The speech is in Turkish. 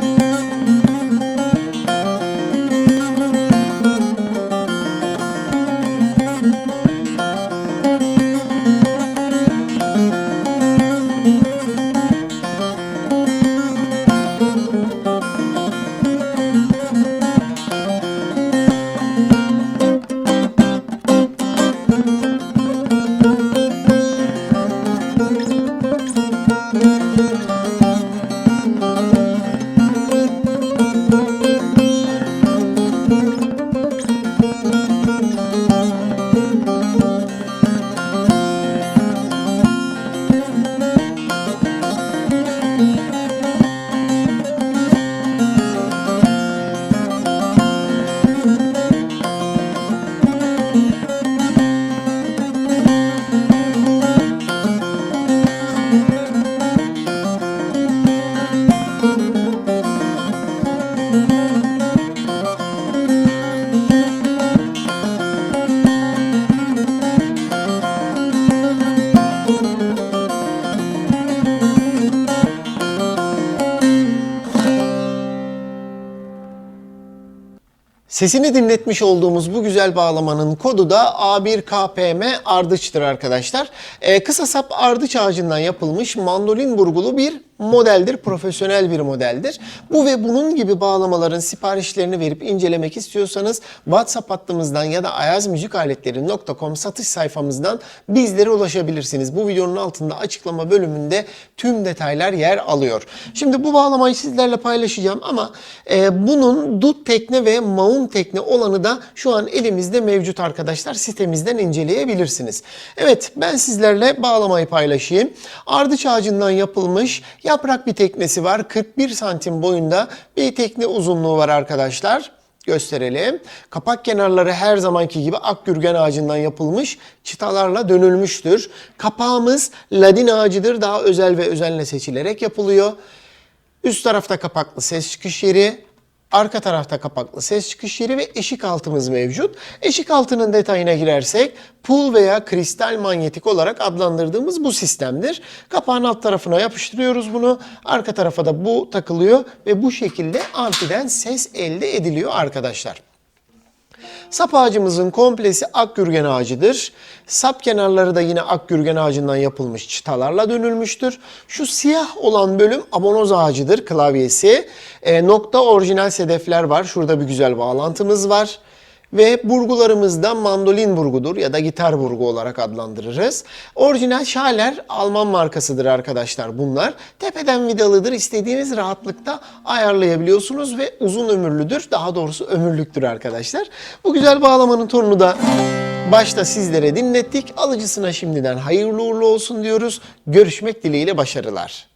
Música Sesini dinletmiş olduğumuz bu güzel bağlamanın kodu da A1KPM ardıçtır arkadaşlar. Ee, kısa sap ardıç ağacından yapılmış mandolin burgulu bir modeldir. Profesyonel bir modeldir. Bu ve bunun gibi bağlamaların siparişlerini verip incelemek istiyorsanız WhatsApp hattımızdan ya da ayazmüzikaletleri.com satış sayfamızdan bizlere ulaşabilirsiniz. Bu videonun altında açıklama bölümünde tüm detaylar yer alıyor. Şimdi bu bağlamayı sizlerle paylaşacağım ama e, bunun dut tekne ve maun tekne olanı da şu an elimizde mevcut arkadaşlar. Sitemizden inceleyebilirsiniz. Evet ben sizlerle bağlamayı paylaşayım. Ardıç ağacından yapılmış yaprak bir teknesi var. 41 santim boyunda bir tekne uzunluğu var arkadaşlar gösterelim. Kapak kenarları her zamanki gibi akgürgen ağacından yapılmış çıtalarla dönülmüştür. Kapağımız ladin ağacıdır. Daha özel ve özenle seçilerek yapılıyor. Üst tarafta kapaklı ses çıkış yeri, arka tarafta kapaklı ses çıkış yeri ve eşik altımız mevcut. Eşik altının detayına girersek pul veya kristal manyetik olarak adlandırdığımız bu sistemdir. Kapağın alt tarafına yapıştırıyoruz bunu. Arka tarafa da bu takılıyor ve bu şekilde amfiden ses elde ediliyor arkadaşlar. Sap ağacımızın komplesi akgürgen ağacıdır. Sap kenarları da yine akgürgen ağacından yapılmış çıtalarla dönülmüştür. Şu siyah olan bölüm abonoz ağacıdır klavyesi. E, nokta orijinal sedefler var. Şurada bir güzel bağlantımız var. Ve burgularımız da mandolin burgudur ya da gitar burgu olarak adlandırırız. Orijinal Schaller Alman markasıdır arkadaşlar bunlar. Tepeden vidalıdır. İstediğiniz rahatlıkta ayarlayabiliyorsunuz ve uzun ömürlüdür. Daha doğrusu ömürlüktür arkadaşlar. Bu güzel bağlamanın tonunu da başta sizlere dinlettik. Alıcısına şimdiden hayırlı uğurlu olsun diyoruz. Görüşmek dileğiyle başarılar.